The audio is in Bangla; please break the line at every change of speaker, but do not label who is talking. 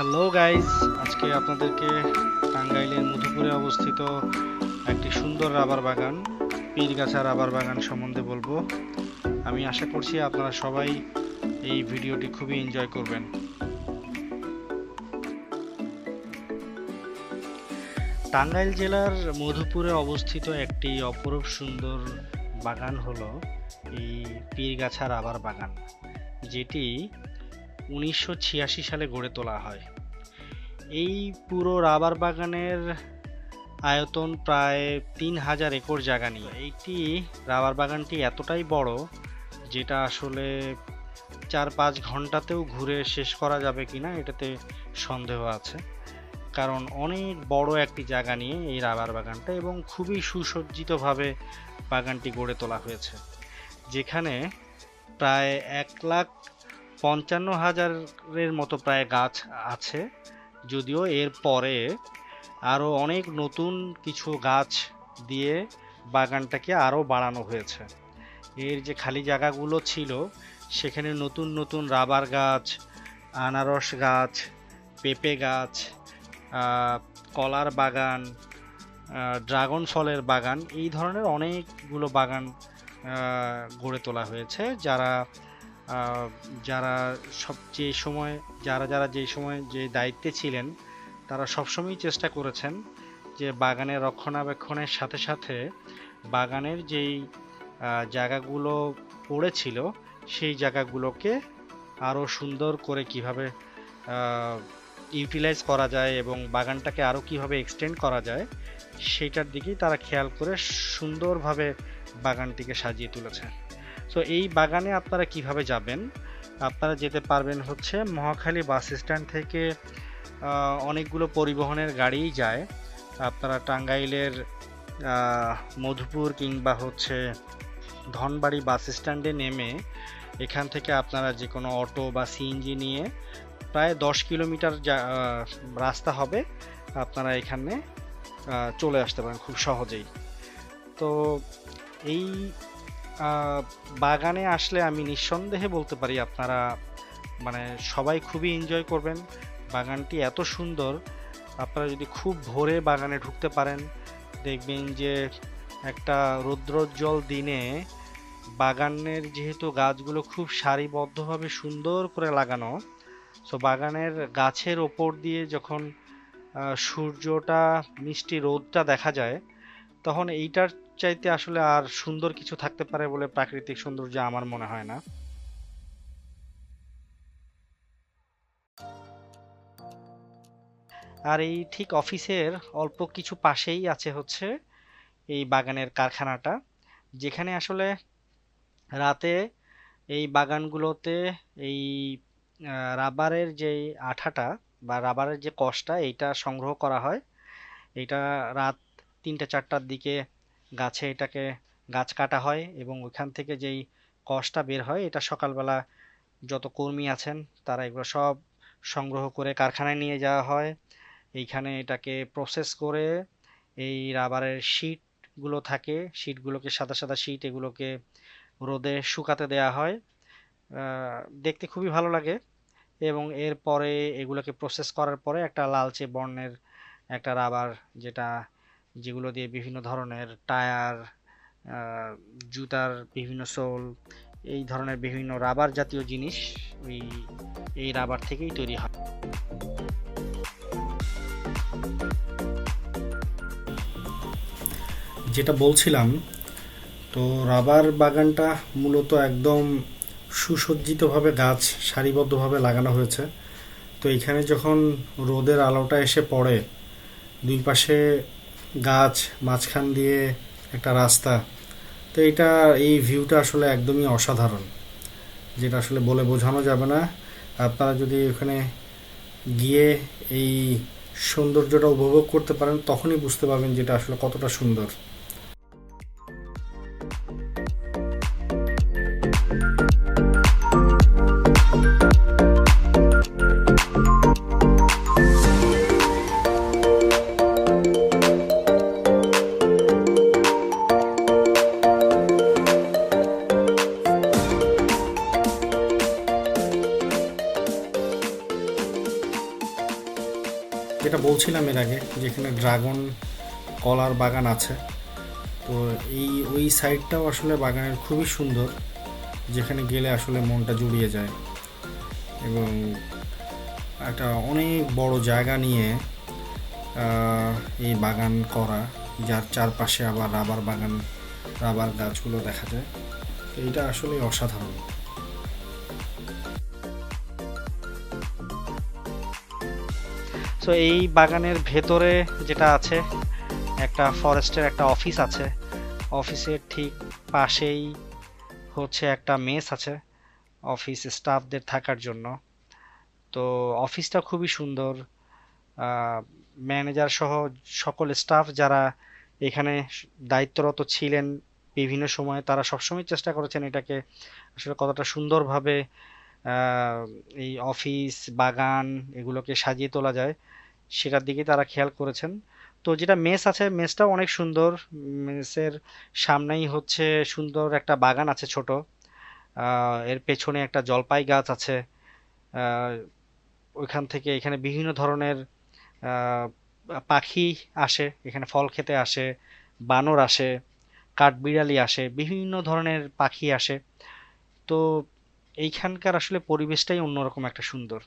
হ্যালো গাইস আজকে আপনাদেরকে টাঙ্গাইলের মধুপুরে অবস্থিত একটি সুন্দর রাবার বাগান, পীরগাছা রাবার বাগান সম্বন্ধে বলব। আমি আশা করছি আপনারা সবাই এই ভিডিওটি খুবই এনজয় করবেন। টাঙ্গাইল জেলার মধুপুরে অবস্থিত একটি অপরূপ সুন্দর বাগান হলো এই পীরগাছা রাবার বাগান, যেটি উনিশশো ছিয়াশি সালে গড়ে তোলা হয়। এই পুরো রাবার বাগানের আয়তন প্রায় তিন হাজার একর জায়গা নিয়ে। এইটি রাবার বাগানটি এতটাই বড় যেটা আসলে চার পাঁচ ঘন্টাতেও ঘুরে শেষ করা যাবে কিনা এটাতে সন্দেহ আছে। কারণ অনেক বড় একটি জায়গা নিয়ে এই রাবার বাগানটা এবং খুবই সুসজ্জিতভাবে বাগানটি গড়ে তোলা হয়েছে। যেখানে প্রায় এক লাখ পঞ্চান্ন হাজারের মতো প্রায় গাছ আছে, যদিও এর পরে আরও অনেক নতুন কিছু গাছ দিয়ে বাগানটাকে আরও বাড়ানো হয়েছে। এর যে খালি জায়গাগুলো ছিল, সেখানে নতুন নতুন রাবার গাছ, আনারস গাছ, পেঁপে গাছ কলার বাগান ড্রাগন ফলের বাগান, এই ধরনের অনেকগুলো বাগান গড়ে তোলা হয়েছে, যারা যারা সব যে সময়, যারা যারা যে সময়, যে দায়িত্বে ছিলেন, তারা সবসময় চেষ্টা করেছেন যে বাগানের রক্ষণাবেক্ষণের সাথে সাথে বাগানের যেই জায়গাগুলো পড়েছিল, সেই জায়গাগুলোকে আরও সুন্দর করে কীভাবে ইউটিলাইজ করা যায় এবং বাগানটাকে আরও কীভাবে এক্সটেন্ড করা যায়, সেইটার দিকেই তারা খেয়াল করে সুন্দরভাবে বাগানটিকে সাজিয়ে তুলেছে। সো এই বাগানে আপনারা কীভাবে যাবেন? আপনারা যেতে পারবেন হচ্ছে মহাখালী বাস স্ট্যান্ড থেকে অনেকগুলো পরিবহনের গাড়িই যায়। আপনারা টাঙ্গাইলের মধুপুর কিংবা হচ্ছে ধনবাড়ি বাস স্ট্যান্ডে নেমে এখান থেকে আপনারা যে কোনো অটো বা সিএনজি নিয়ে প্রায় দশ কিলোমিটার রাস্তা হবে আপনারা এখানে চলে আসতে পারেন খুব সহজেই। তো এই বাগানে আসলে আমি নিঃসন্দেহে বলতে পারি আপনারা মানে সবাই খুবই এনজয় করবেন। বাগানটি এত সুন্দর, আপনারা যদি খুব ভোরে বাগানে ঢুকতে পারেন, দেখবেন যে একটা রৌদ্রোজ্জ্বল দিনে বাগানের যেহেতু গাছগুলো খুব সারিবদ্ধভাবে সুন্দর করে লাগানো সো বাগানের গাছের ওপর দিয়ে যখন সূর্যটা, মিষ্টি রোদটা দেখা যায় তখন এইটার চাইতে আসলে আর সুন্দর কিছু থাকতে পারে বলে প্রাকৃতিক সৌন্দর্য আমার মনে হয় না। আর এই ঠিক অফিসের অল্প কিছু পাশেই আছে হচ্ছে এই বাগানের কারখানাটা, যেখানে আসলে রাতে এই বাগানগুলোতে এই রাবারের যে আঠাটা বা রাবারের যে কষটা, এইটা সংগ্রহ করা হয়। এটা রাত তিনটা চারটার দিকে গাছে এটাকে গাছ কাটা হয় এবং ওইখান থেকে যেই কষটা বের হয়, এটা সকালবেলা যত কর্মী আছেন তারা এগুলো সব সংগ্রহ করে কারখানায় নিয়ে যাওয়া হয়। এইখানে এটাকে প্রসেস করে এই রাবারের শিটগুলো থাকে শিটগুলোকে সাদা সাদা শিট এগুলোকে রোদে শুকাতে দেওয়া হয়। দেখতে খুবই ভালো লাগে এবং এরপরে এগুলোকে প্রসেস করার পরে একটা লালচে বর্ণের একটা রাবার যেটা যেগুলো দিয়ে বিভিন্ন ধরনের টায়ার জুতার বিভিন্ন সোল, এই ধরনের বিভিন্ন রাবার জাতীয় জিনিস ওই, এই রাবার থেকেই তৈরি হয়। যেটা বলছিলাম, তো রাবার বাগানটা মূলত একদম সুসজ্জিতভাবে গাছ সারিবদ্ধভাবে লাগানো হয়েছে। তো এখানে যখন রোদের আলোটা এসে পড়ে, দুই পাশে গাছ মাঝখান দিয়ে একটা রাস্তা। তো এটা, এই ভিউটা আসলে একদমই অসাধারণ, যেটা আসলে বলে বোঝানো যাবে না। আপনারা যদি ওখানে গিয়ে এই সৌন্দর্যটা উপভোগ করতে পারেন, তখনই বুঝতে পারবেন যেটা আসলে কতটা সুন্দর।
বলছিলাম এর আগে যেখানে ড্রাগন কলার বাগান আছে, তো এই, ওই সাইডটাও আসলে বাগানের খুবই সুন্দর, যেখানে গেলে আসলে মনটা জুড়িয়ে যায়। এবং একটা অনেক বড় জায়গা নিয়ে এই বাগান করা, যার চারপাশে আবার রাবার বাগান, রাবার গাছগুলো দেখা যায় এটা আসলে অসাধারণ।
সো এই বাগানের ভেতরে যেটা আছে, একটা ফরেস্টের একটা অফিস আছে। অফিসের ঠিক পাশেই হচ্ছে একটা মেস আছে অফিস স্টাফদের থাকার জন্য। তো অফিসটা খুবই সুন্দর। ম্যানেজার সহ সকল স্টাফ যারা এখানে দায়িত্বরত ছিলেন বিভিন্ন সময়ে, তারা সবসময় চেষ্টা করেছেন এটাকে আসলে কতটা সুন্দরভাবে এই অফিস বাগান এগুলোকে সাজিয়ে তোলা যায়, সেটার দিকে তারা খেয়াল করেছেন। তো যেটা মেস আছে, মেসটাও অনেক সুন্দর। মেসের সামনেই হচ্ছে সুন্দর একটা বাগান আছে ছোট। এর পেছনে একটা জলপাই গাছ আছে। ওইখান থেকে এখানে বিভিন্ন ধরনের পাখি আসে, এখানে ফল খেতে আসে, বানর আসে, কাঠবিড়ালি আসে, বিভিন্ন ধরনের পাখি আসে। তো এইখানকার আসলে পরিবেশটাই অন্যরকম একটা সুন্দর।